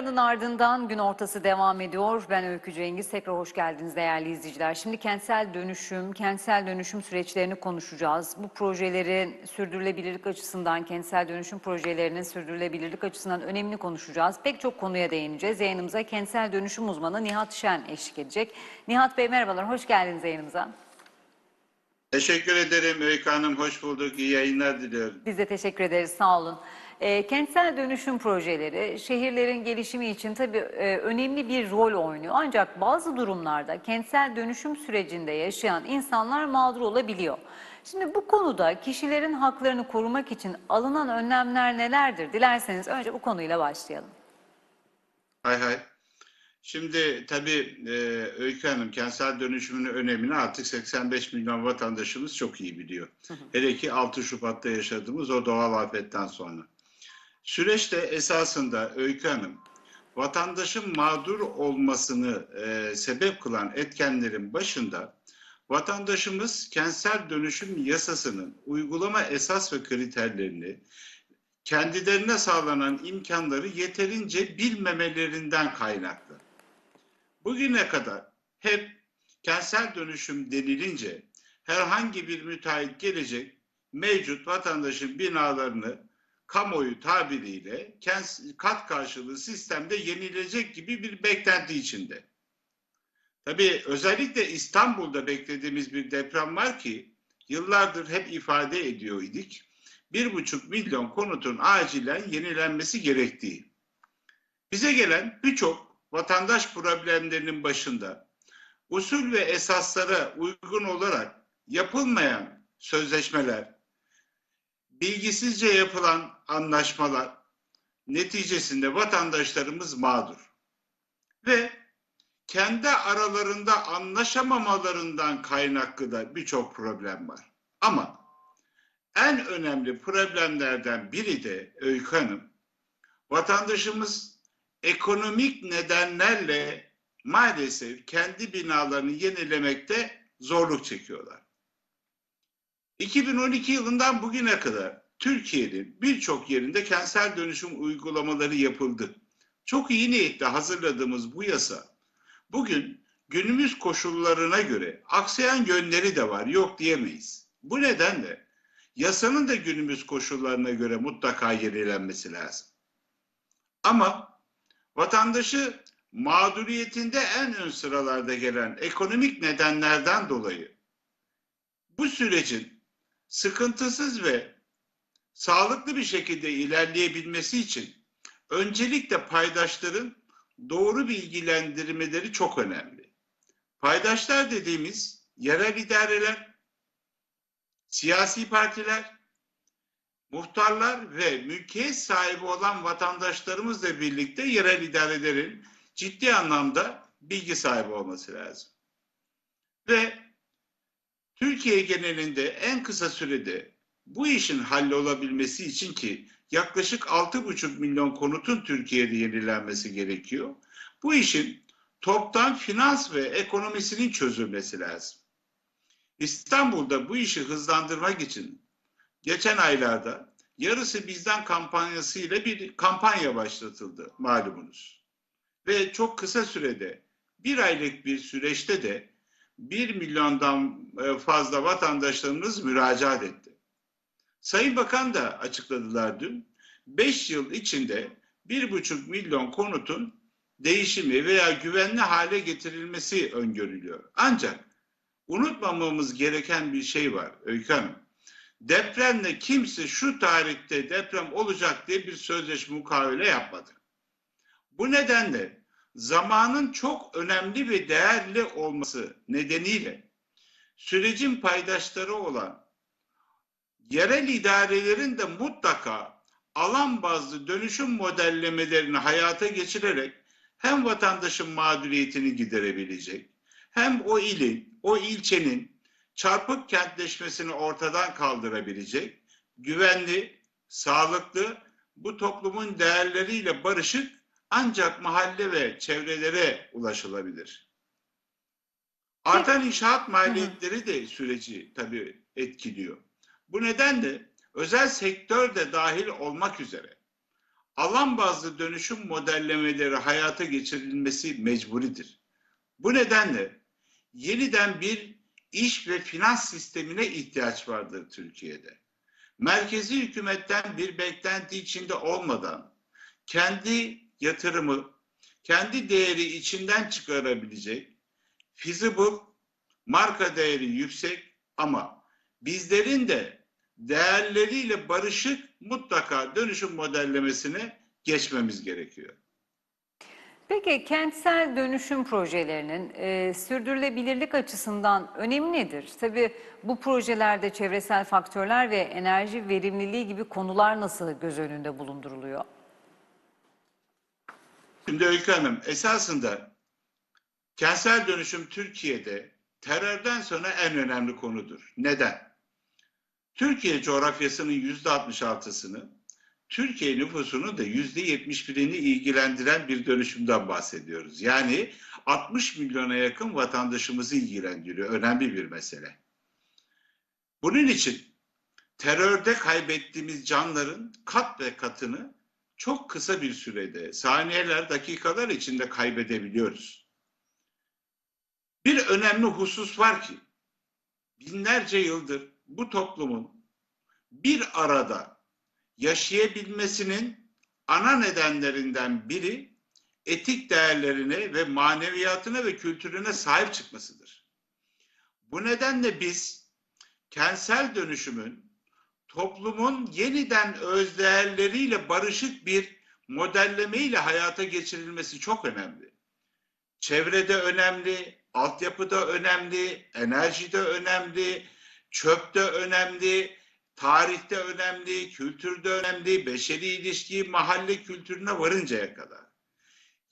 aranın ardından gün ortası devam ediyor. Ben Öykü Cengiz. Tekrar hoş geldiniz değerli izleyiciler. Şimdi kentsel dönüşüm, kentsel dönüşüm süreçlerini konuşacağız. Bu projelerin sürdürülebilirlik açısından, kentsel dönüşüm projelerinin sürdürülebilirlik açısından önemini konuşacağız. Pek çok konuya değineceğiz. Yayınımıza kentsel dönüşüm uzmanı Nihat Şen eşlik edecek. Nihat Bey merhabalar, hoş geldiniz yayınımıza. Teşekkür ederim Öykü Hanım. Hoş bulduk. İyi yayınlar diliyorum. Biz de teşekkür ederiz, sağ olun. E, kentsel dönüşüm projeleri şehirlerin gelişimi için tabii e, önemli bir rol oynuyor. Ancak bazı durumlarda kentsel dönüşüm sürecinde yaşayan insanlar mağdur olabiliyor. Şimdi bu konuda kişilerin haklarını korumak için alınan önlemler nelerdir? Dilerseniz önce bu konuyla başlayalım. Hay hay. Şimdi tabii e, Öykü Hanım kentsel dönüşümün önemini artık 85 milyon vatandaşımız çok iyi biliyor. Hele ki 6 Şubat'ta yaşadığımız o doğal afetten sonra. Süreçte esasında Öykü Hanım vatandaşın mağdur olmasını e, sebep kılan etkenlerin başında vatandaşımız kentsel dönüşüm yasasının uygulama esas ve kriterlerini kendilerine sağlanan imkanları yeterince bilmemelerinden kaynaklı. Bugüne kadar hep kentsel dönüşüm denilince herhangi bir müteahhit gelecek mevcut vatandaşın binalarını kamuoyu tabiriyle kat karşılığı sistemde yenilecek gibi bir beklenti içinde. Tabii özellikle İstanbul'da beklediğimiz bir deprem var ki yıllardır hep ifade ediyor idik. Bir buçuk milyon konutun acilen yenilenmesi gerektiği. Bize gelen birçok vatandaş problemlerinin başında usul ve esaslara uygun olarak yapılmayan sözleşmeler, bilgisizce yapılan anlaşmalar neticesinde vatandaşlarımız mağdur. Ve kendi aralarında anlaşamamalarından kaynaklı da birçok problem var. Ama en önemli problemlerden biri de Öykü Hanım, vatandaşımız ekonomik nedenlerle maalesef kendi binalarını yenilemekte zorluk çekiyorlar. 2012 yılından bugüne kadar Türkiye'nin birçok yerinde kentsel dönüşüm uygulamaları yapıldı. Çok iyi niyetle hazırladığımız bu yasa bugün günümüz koşullarına göre aksayan yönleri de var, yok diyemeyiz. Bu nedenle yasanın da günümüz koşullarına göre mutlaka yenilenmesi lazım. Ama vatandaşı mağduriyetinde en ön sıralarda gelen ekonomik nedenlerden dolayı bu sürecin sıkıntısız ve sağlıklı bir şekilde ilerleyebilmesi için öncelikle paydaşların doğru bilgilendirmeleri çok önemli. Paydaşlar dediğimiz yerel idareler, siyasi partiler, muhtarlar ve mülkiyet sahibi olan vatandaşlarımızla birlikte yerel idarelerin ciddi anlamda bilgi sahibi olması lazım. Ve Türkiye genelinde en kısa sürede bu işin hallolabilmesi için ki yaklaşık 6,5 milyon konutun Türkiye'de yenilenmesi gerekiyor. Bu işin toptan finans ve ekonomisinin çözülmesi lazım. İstanbul'da bu işi hızlandırmak için geçen aylarda yarısı bizden kampanyası ile bir kampanya başlatıldı malumunuz. Ve çok kısa sürede bir aylık bir süreçte de 1 milyondan e, fazla vatandaşlarımız müracaat etti. Sayın Bakan da açıkladılar dün. 5 yıl içinde 1,5 milyon konutun değişimi veya güvenli hale getirilmesi öngörülüyor. Ancak unutmamamız gereken bir şey var Öykü Hanım. Depremle kimse şu tarihte deprem olacak diye bir sözleşme mukavele yapmadı. Bu nedenle zamanın çok önemli ve değerli olması nedeniyle sürecin paydaşları olan yerel idarelerin de mutlaka alan bazlı dönüşüm modellemelerini hayata geçirerek hem vatandaşın mağduriyetini giderebilecek hem o ilin, o ilçenin çarpık kentleşmesini ortadan kaldırabilecek, güvenli, sağlıklı, bu toplumun değerleriyle barışık ancak mahalle ve çevrelere ulaşılabilir. Artan inşaat maliyetleri de süreci tabii etkiliyor. Bu nedenle özel sektör de dahil olmak üzere alan bazlı dönüşüm modellemeleri hayata geçirilmesi mecburidir. Bu nedenle yeniden bir iş ve finans sistemine ihtiyaç vardır Türkiye'de. Merkezi hükümetten bir beklenti içinde olmadan kendi yatırımı, kendi değeri içinden çıkarabilecek, feasible, marka değeri yüksek ama bizlerin de değerleriyle barışık mutlaka dönüşüm modellemesine geçmemiz gerekiyor. Peki kentsel dönüşüm projelerinin e, sürdürülebilirlik açısından önemi nedir? Tabii bu projelerde çevresel faktörler ve enerji verimliliği gibi konular nasıl göz önünde bulunduruluyor? Şimdi Öykü Hanım esasında kentsel dönüşüm Türkiye'de terörden sonra en önemli konudur. Neden? Türkiye coğrafyasının yüzde 66'sını, Türkiye nüfusunun da yüzde 71'ini ilgilendiren bir dönüşümden bahsediyoruz. Yani 60 milyona yakın vatandaşımızı ilgilendiriyor. Önemli bir mesele. Bunun için terörde kaybettiğimiz canların kat ve katını çok kısa bir sürede, saniyeler, dakikalar içinde kaybedebiliyoruz. Bir önemli husus var ki, binlerce yıldır bu toplumun bir arada yaşayabilmesinin ana nedenlerinden biri etik değerlerine ve maneviyatına ve kültürüne sahip çıkmasıdır. Bu nedenle biz kentsel dönüşümün toplumun yeniden özdeğerleriyle barışık bir modellemeyle hayata geçirilmesi çok önemli. Çevrede önemli, altyapıda önemli, enerjide önemli, çöpte önemli, tarihte önemli, kültürde önemli, beşeri ilişki, mahalle kültürüne varıncaya kadar.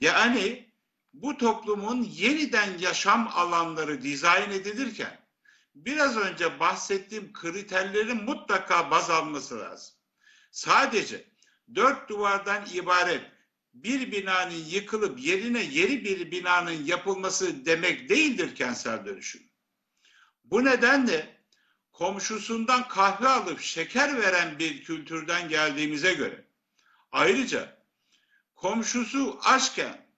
Yani bu toplumun yeniden yaşam alanları dizayn edilirken biraz önce bahsettiğim kriterlerin mutlaka baz alması lazım. Sadece dört duvardan ibaret bir binanın yıkılıp yerine yeni bir binanın yapılması demek değildir kentsel dönüşüm. Bu nedenle komşusundan kahve alıp şeker veren bir kültürden geldiğimize göre ayrıca komşusu açken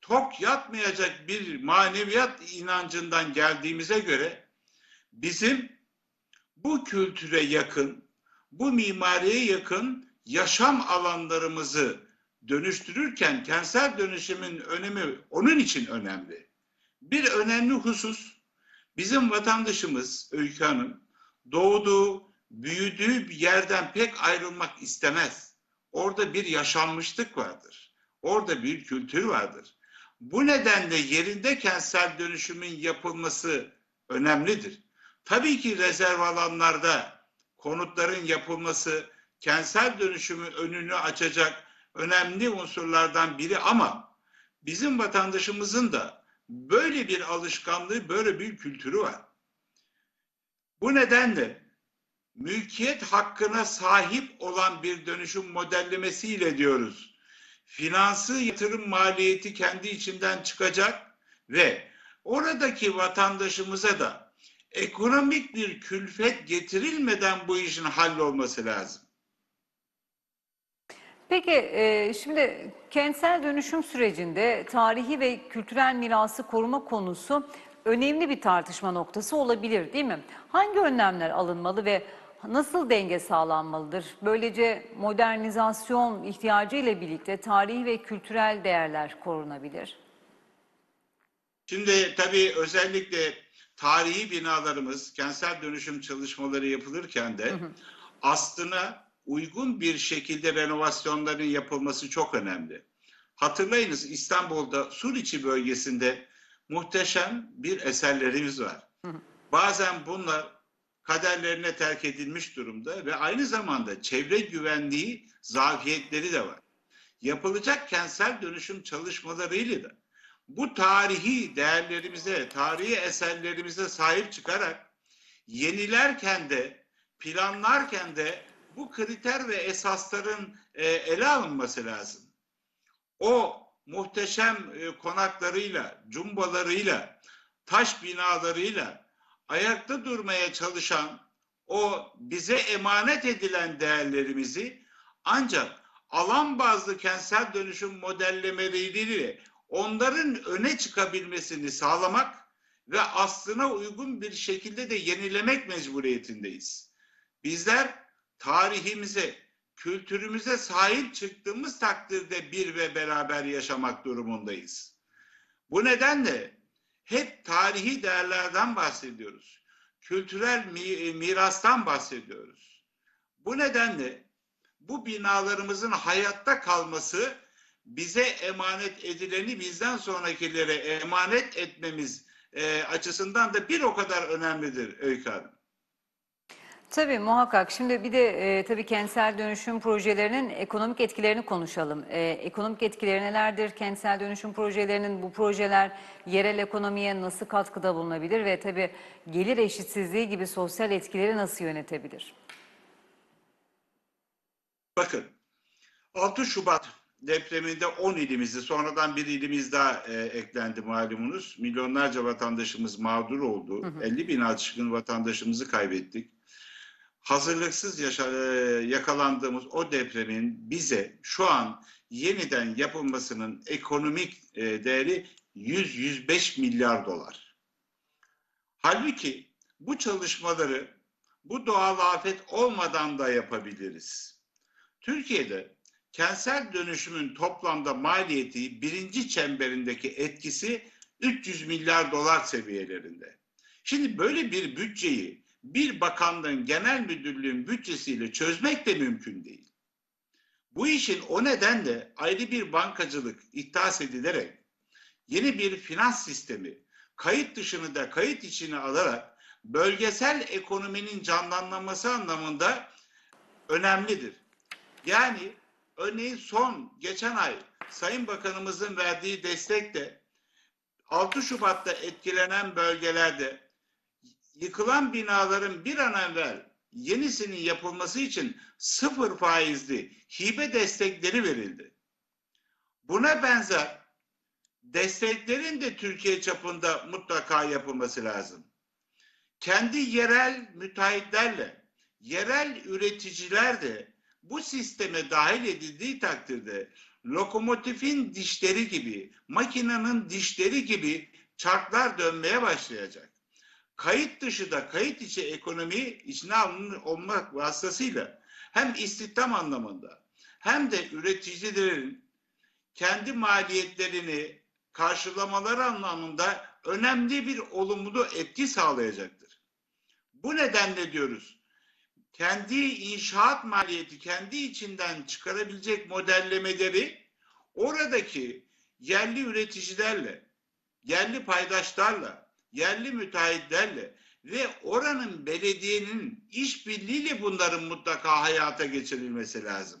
tok yatmayacak bir maneviyat inancından geldiğimize göre bizim bu kültüre yakın, bu mimariye yakın yaşam alanlarımızı dönüştürürken kentsel dönüşümün önemi onun için önemli. Bir önemli husus bizim vatandaşımız Öykü Hanım doğduğu, büyüdüğü bir yerden pek ayrılmak istemez. Orada bir yaşanmışlık vardır. Orada bir kültür vardır. Bu nedenle yerinde kentsel dönüşümün yapılması önemlidir. Tabii ki rezerv alanlarda konutların yapılması kentsel dönüşümün önünü açacak önemli unsurlardan biri ama bizim vatandaşımızın da böyle bir alışkanlığı, böyle bir kültürü var. Bu nedenle mülkiyet hakkına sahip olan bir dönüşüm modellemesiyle diyoruz. Finansı yatırım maliyeti kendi içinden çıkacak ve oradaki vatandaşımıza da ekonomik bir külfet getirilmeden bu işin hallolması lazım. Peki e, şimdi kentsel dönüşüm sürecinde tarihi ve kültürel mirası koruma konusu önemli bir tartışma noktası olabilir değil mi? Hangi önlemler alınmalı ve nasıl denge sağlanmalıdır? Böylece modernizasyon ihtiyacı ile birlikte tarihi ve kültürel değerler korunabilir. Şimdi tabii özellikle tarihi binalarımız kentsel dönüşüm çalışmaları yapılırken de aslına uygun bir şekilde renovasyonların yapılması çok önemli. Hatırlayınız İstanbul'da Suriçi bölgesinde muhteşem bir eserlerimiz var. Bazen bunlar kaderlerine terk edilmiş durumda ve aynı zamanda çevre güvenliği zafiyetleri de var. Yapılacak kentsel dönüşüm çalışmalarıyla da bu tarihi değerlerimize, tarihi eserlerimize sahip çıkarak yenilerken de planlarken de bu kriter ve esasların e, ele alınması lazım. O muhteşem e, konaklarıyla, cumbalarıyla, taş binalarıyla ayakta durmaya çalışan o bize emanet edilen değerlerimizi ancak alan bazlı kentsel dönüşüm modellemeleriyle onların öne çıkabilmesini sağlamak ve aslına uygun bir şekilde de yenilemek mecburiyetindeyiz. Bizler tarihimize, kültürümüze sahip çıktığımız takdirde bir ve beraber yaşamak durumundayız. Bu nedenle hep tarihi değerlerden bahsediyoruz. Kültürel mi- mirastan bahsediyoruz. Bu nedenle bu binalarımızın hayatta kalması bize emanet edileni bizden sonrakilere emanet etmemiz e, açısından da bir o kadar önemlidir Öykü Hanım. Tabii muhakkak. Şimdi bir de e, tabii kentsel dönüşüm projelerinin ekonomik etkilerini konuşalım. E, ekonomik etkileri nelerdir? Kentsel dönüşüm projelerinin bu projeler yerel ekonomiye nasıl katkıda bulunabilir ve tabii gelir eşitsizliği gibi sosyal etkileri nasıl yönetebilir? Bakın 6 Şubat depreminde 10 ilimizde sonradan bir ilimiz daha e, eklendi malumunuz. Milyonlarca vatandaşımız mağdur oldu. 50 bin aşkın vatandaşımızı kaybettik. Hazırlıksız yaşa, e, yakalandığımız o depremin bize şu an yeniden yapılmasının ekonomik e, değeri 100-105 milyar dolar. Halbuki bu çalışmaları bu doğal afet olmadan da yapabiliriz. Türkiye'de kentsel dönüşümün toplamda maliyeti birinci çemberindeki etkisi 300 milyar dolar seviyelerinde. Şimdi böyle bir bütçeyi bir bakanlığın genel müdürlüğün bütçesiyle çözmek de mümkün değil. Bu işin o nedenle ayrı bir bankacılık iddias edilerek yeni bir finans sistemi kayıt dışını da kayıt içine alarak bölgesel ekonominin canlanması anlamında önemlidir. Yani örneğin son geçen ay Sayın Bakanımızın verdiği destekle 6 Şubat'ta etkilenen bölgelerde yıkılan binaların bir an evvel yenisinin yapılması için sıfır faizli hibe destekleri verildi. Buna benzer desteklerin de Türkiye çapında mutlaka yapılması lazım. Kendi yerel müteahhitlerle, yerel üreticiler de bu sisteme dahil edildiği takdirde lokomotifin dişleri gibi, makinenin dişleri gibi çarklar dönmeye başlayacak. Kayıt dışı da kayıt içi ekonomi içine alınır olmak vasıtasıyla hem istihdam anlamında hem de üreticilerin kendi maliyetlerini karşılamaları anlamında önemli bir olumlu etki sağlayacaktır. Bu nedenle diyoruz kendi inşaat maliyeti kendi içinden çıkarabilecek modellemeleri oradaki yerli üreticilerle, yerli paydaşlarla, yerli müteahhitlerle ve oranın belediyenin işbirliğiyle bunların mutlaka hayata geçirilmesi lazım.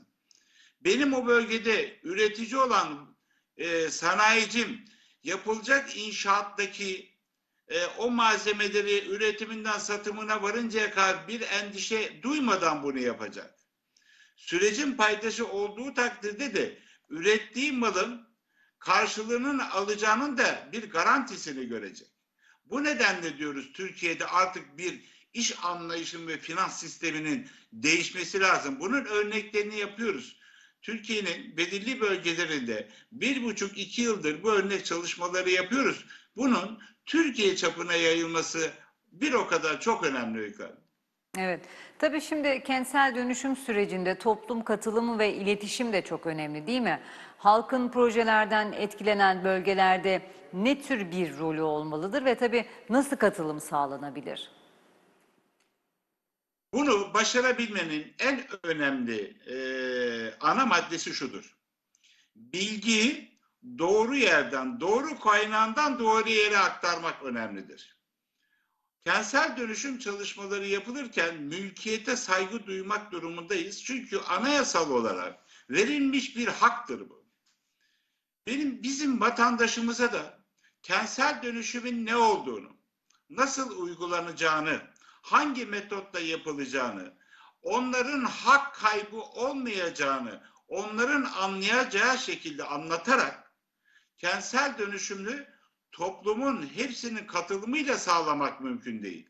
Benim o bölgede üretici olan e, sanayicim yapılacak inşaattaki e, o malzemeleri üretiminden satımına varıncaya kadar bir endişe duymadan bunu yapacak. Sürecin paydaşı olduğu takdirde de ürettiği malın karşılığının alacağının da bir garantisini görecek. Bu nedenle diyoruz Türkiye'de artık bir iş anlayışının ve finans sisteminin değişmesi lazım. Bunun örneklerini yapıyoruz. Türkiye'nin belirli bölgelerinde bir buçuk iki yıldır bu örnek çalışmaları yapıyoruz. Bunun Türkiye çapına yayılması bir o kadar çok önemli Öykü Hanım. Evet. Tabii şimdi kentsel dönüşüm sürecinde toplum katılımı ve iletişim de çok önemli değil mi? Halkın projelerden etkilenen bölgelerde ne tür bir rolü olmalıdır ve tabii nasıl katılım sağlanabilir? Bunu başarabilmenin en önemli e, ana maddesi şudur. Bilgiyi doğru yerden, doğru kaynağından doğru yere aktarmak önemlidir. Kentsel dönüşüm çalışmaları yapılırken mülkiyete saygı duymak durumundayız. Çünkü anayasal olarak verilmiş bir haktır bu. Benim bizim vatandaşımıza da kentsel dönüşümün ne olduğunu, nasıl uygulanacağını, hangi metotla yapılacağını, onların hak kaybı olmayacağını, onların anlayacağı şekilde anlatarak kentsel dönüşümü toplumun hepsinin katılımıyla sağlamak mümkün değil.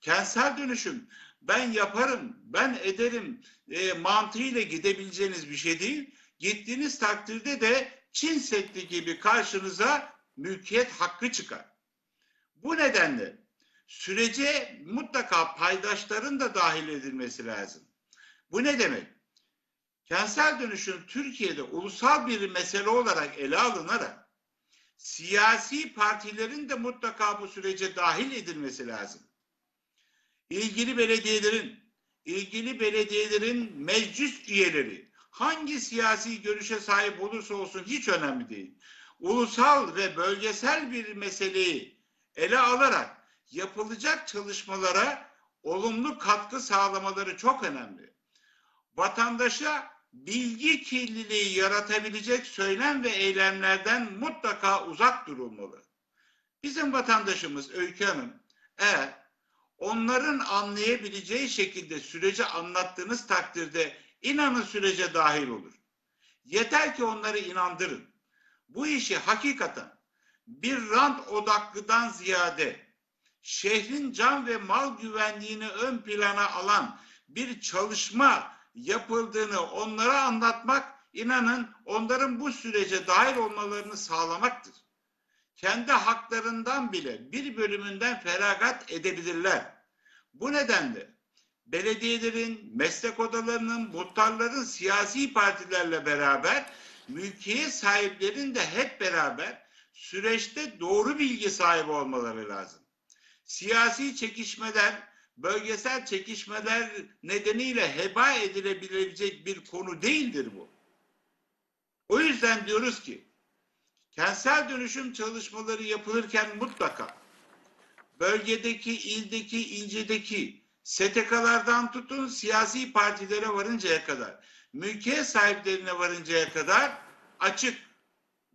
Kentsel dönüşüm ben yaparım, ben ederim e, mantığıyla gidebileceğiniz bir şey değil. Gittiğiniz takdirde de Çin Seddi gibi karşınıza mülkiyet hakkı çıkar. Bu nedenle sürece mutlaka paydaşların da dahil edilmesi lazım. Bu ne demek? Kentsel dönüşüm Türkiye'de ulusal bir mesele olarak ele alınarak siyasi partilerin de mutlaka bu sürece dahil edilmesi lazım. İlgili belediyelerin, ilgili belediyelerin meclis üyeleri hangi siyasi görüşe sahip olursa olsun hiç önemli değil. Ulusal ve bölgesel bir meseleyi ele alarak yapılacak çalışmalara olumlu katkı sağlamaları çok önemli. Vatandaşa bilgi kirliliği yaratabilecek söylem ve eylemlerden mutlaka uzak durulmalı. Bizim vatandaşımız Öykü Hanım eğer onların anlayabileceği şekilde süreci anlattığınız takdirde inanın sürece dahil olur. Yeter ki onları inandırın. Bu işi hakikaten bir rant odaklıdan ziyade şehrin can ve mal güvenliğini ön plana alan bir çalışma yapıldığını onlara anlatmak, inanın onların bu sürece dahil olmalarını sağlamaktır. Kendi haklarından bile bir bölümünden feragat edebilirler. Bu nedenle belediyelerin, meslek odalarının, muhtarların siyasi partilerle beraber mülkiyet sahiplerinin de hep beraber süreçte doğru bilgi sahibi olmaları lazım. Siyasi çekişmeler, bölgesel çekişmeler nedeniyle heba edilebilecek bir konu değildir bu. O yüzden diyoruz ki kentsel dönüşüm çalışmaları yapılırken mutlaka bölgedeki, ildeki, ilçedeki STK'lardan tutun siyasi partilere varıncaya kadar, mülkiyet sahiplerine varıncaya kadar açık,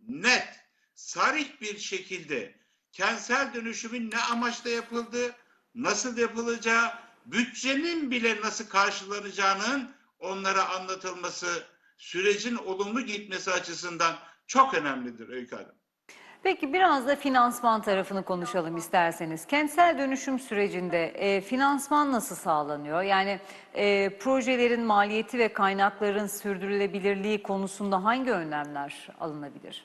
net, sarih bir şekilde kentsel dönüşümün ne amaçla yapıldığı, nasıl yapılacağı, bütçenin bile nasıl karşılanacağının onlara anlatılması, sürecin olumlu gitmesi açısından çok önemlidir Öykü Hanım. Peki biraz da finansman tarafını konuşalım isterseniz. Kentsel dönüşüm sürecinde e, finansman nasıl sağlanıyor? Yani e, projelerin maliyeti ve kaynakların sürdürülebilirliği konusunda hangi önlemler alınabilir?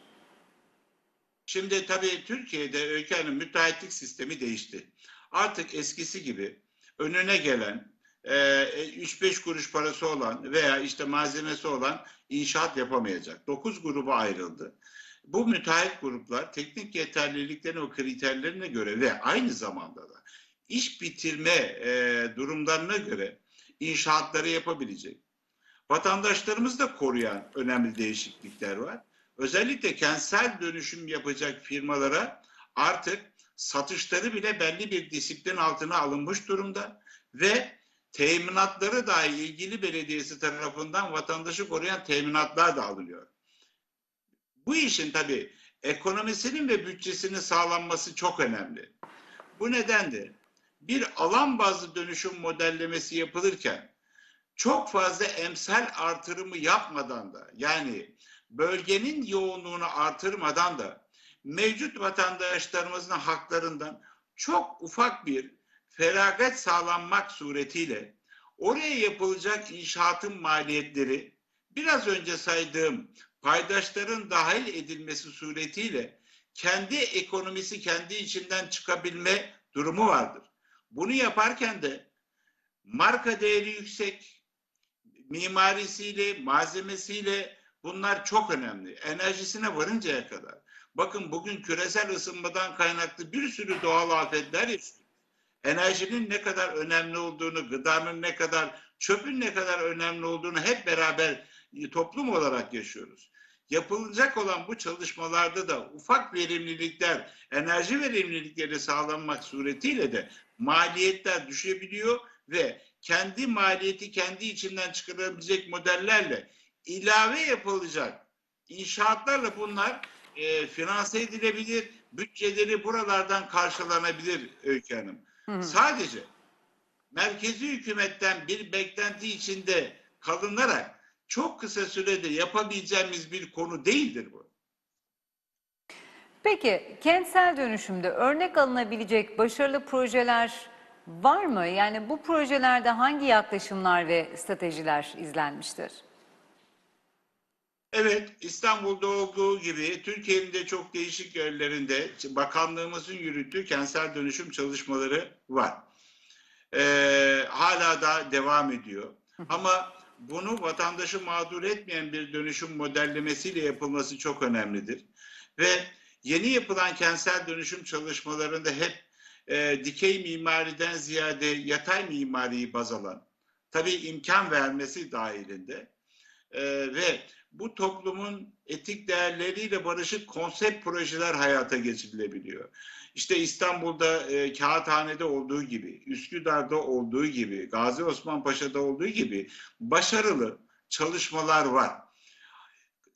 Şimdi tabii Türkiye'de Öykü Hanım müteahhitlik sistemi değişti. Artık eskisi gibi önüne gelen e, 3-5 kuruş parası olan veya işte malzemesi olan inşaat yapamayacak. 9 gruba ayrıldı. Bu müteahhit gruplar teknik yeterliliklerine ve kriterlerine göre ve aynı zamanda da iş bitirme e, durumlarına göre inşaatları yapabilecek. Vatandaşlarımızı da koruyan önemli değişiklikler var. Özellikle kentsel dönüşüm yapacak firmalara artık satışları bile belli bir disiplin altına alınmış durumda ve teminatları dahi ilgili belediyesi tarafından vatandaşı koruyan teminatlar da alınıyor. Bu işin tabii ekonomisinin ve bütçesinin sağlanması çok önemli. Bu nedenle bir alan bazlı dönüşüm modellemesi yapılırken çok fazla emsal artırımı yapmadan da yani bölgenin yoğunluğunu artırmadan da mevcut vatandaşlarımızın haklarından çok ufak bir feragat sağlanmak suretiyle oraya yapılacak inşaatın maliyetleri biraz önce saydığım paydaşların dahil edilmesi suretiyle kendi ekonomisi kendi içinden çıkabilme durumu vardır. Bunu yaparken de marka değeri yüksek, mimarisiyle, malzemesiyle bunlar çok önemli. Enerjisine varıncaya kadar. Bakın bugün küresel ısınmadan kaynaklı bir sürü doğal afetler yaşıyoruz. Enerjinin ne kadar önemli olduğunu, gıdanın ne kadar, çöpün ne kadar önemli olduğunu hep beraber toplum olarak yaşıyoruz. Yapılacak olan bu çalışmalarda da ufak verimlilikler, enerji verimlilikleri sağlanmak suretiyle de maliyetler düşebiliyor ve kendi maliyeti kendi içinden çıkarabilecek modellerle ilave yapılacak inşaatlarla bunlar e, finanse edilebilir, bütçeleri buralardan karşılanabilir Öykü Hanım. Hı hı. Sadece merkezi hükümetten bir beklenti içinde kalınarak çok kısa sürede yapabileceğimiz bir konu değildir bu. Peki kentsel dönüşümde örnek alınabilecek başarılı projeler Var mı? Yani bu projelerde hangi yaklaşımlar ve stratejiler izlenmiştir? Evet, İstanbul'da olduğu gibi Türkiye'nin de çok değişik yerlerinde bakanlığımızın yürüttüğü kentsel dönüşüm çalışmaları var. Ee, hala da devam ediyor. Ama bunu vatandaşı mağdur etmeyen bir dönüşüm modellemesiyle yapılması çok önemlidir. Ve yeni yapılan kentsel dönüşüm çalışmalarında hep e, dikey mimariden ziyade yatay mimariyi baz alan, tabii imkan vermesi dahilinde e, ve bu toplumun etik değerleriyle barışık konsept projeler hayata geçirilebiliyor. İşte İstanbul'da e, Kağıthane'de olduğu gibi, Üsküdar'da olduğu gibi, Gazi Osman Paşa'da olduğu gibi başarılı çalışmalar var.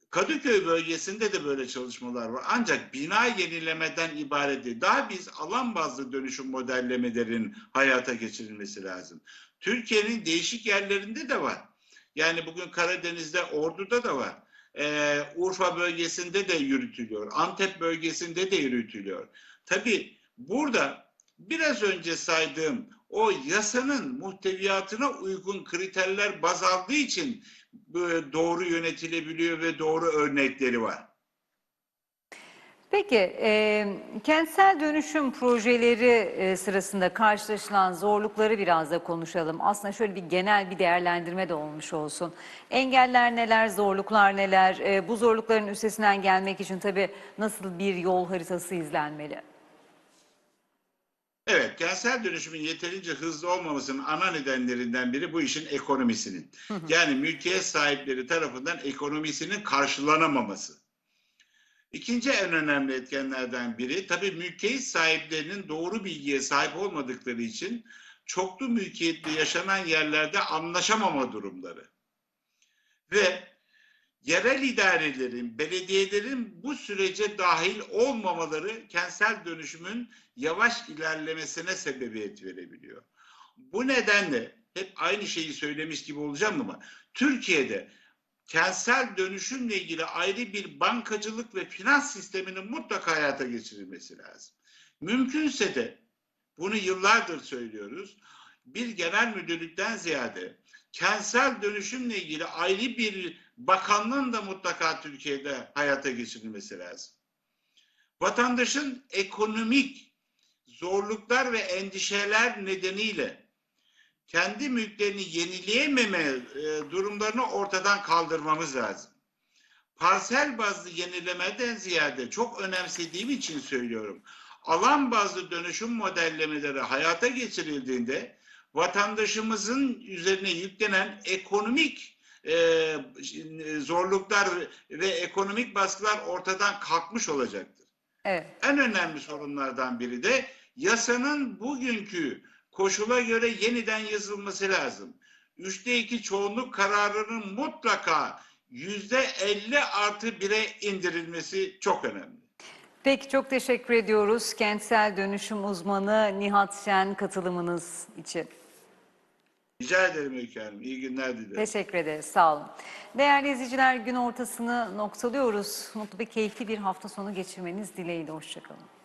Kadıköy bölgesinde de böyle çalışmalar var. Ancak bina yenilemeden ibaret değil. Daha biz alan bazlı dönüşüm modellemelerin hayata geçirilmesi lazım. Türkiye'nin değişik yerlerinde de var. Yani bugün Karadeniz'de, Ordu'da da var. Ee, Urfa bölgesinde de yürütülüyor. Antep bölgesinde de yürütülüyor. Tabii burada biraz önce saydığım o yasanın muhteviyatına uygun kriterler baz aldığı için böyle doğru yönetilebiliyor ve doğru örnekleri var. Peki, e, kentsel dönüşüm projeleri e, sırasında karşılaşılan zorlukları biraz da konuşalım. Aslında şöyle bir genel bir değerlendirme de olmuş olsun. Engeller neler, zorluklar neler? E, bu zorlukların üstesinden gelmek için tabii nasıl bir yol haritası izlenmeli? Evet, kentsel dönüşümün yeterince hızlı olmamasının ana nedenlerinden biri bu işin ekonomisinin. Yani mülkiyet sahipleri tarafından ekonomisinin karşılanamaması. İkinci en önemli etkenlerden biri tabii mülkiyet sahiplerinin doğru bilgiye sahip olmadıkları için çoklu mülkiyetli yaşanan yerlerde anlaşamama durumları. Ve yerel idarelerin, belediyelerin bu sürece dahil olmamaları kentsel dönüşümün yavaş ilerlemesine sebebiyet verebiliyor. Bu nedenle hep aynı şeyi söylemiş gibi olacağım ama Türkiye'de kentsel dönüşümle ilgili ayrı bir bankacılık ve finans sisteminin mutlaka hayata geçirilmesi lazım. Mümkünse de bunu yıllardır söylüyoruz. Bir genel müdürlükten ziyade kentsel dönüşümle ilgili ayrı bir bakanlığın da mutlaka Türkiye'de hayata geçirilmesi lazım. Vatandaşın ekonomik zorluklar ve endişeler nedeniyle kendi mülklerini yenileyememe e, durumlarını ortadan kaldırmamız lazım. Parsel bazlı yenilemeden ziyade çok önemsediğim için söylüyorum. Alan bazlı dönüşüm modellemeleri hayata geçirildiğinde vatandaşımızın üzerine yüklenen ekonomik e, zorluklar ve ekonomik baskılar ortadan kalkmış olacaktır. Evet. En önemli sorunlardan biri de yasanın bugünkü koşula göre yeniden yazılması lazım. Üçte iki çoğunluk kararının mutlaka yüzde elli artı bire indirilmesi çok önemli. Peki çok teşekkür ediyoruz kentsel dönüşüm uzmanı Nihat Şen katılımınız için. Rica ederim Öykü Hanım. İyi günler dilerim. Teşekkür ederiz. Sağ olun. Değerli izleyiciler gün ortasını noktalıyoruz. Mutlu ve keyifli bir hafta sonu geçirmeniz dileğiyle. Hoşçakalın.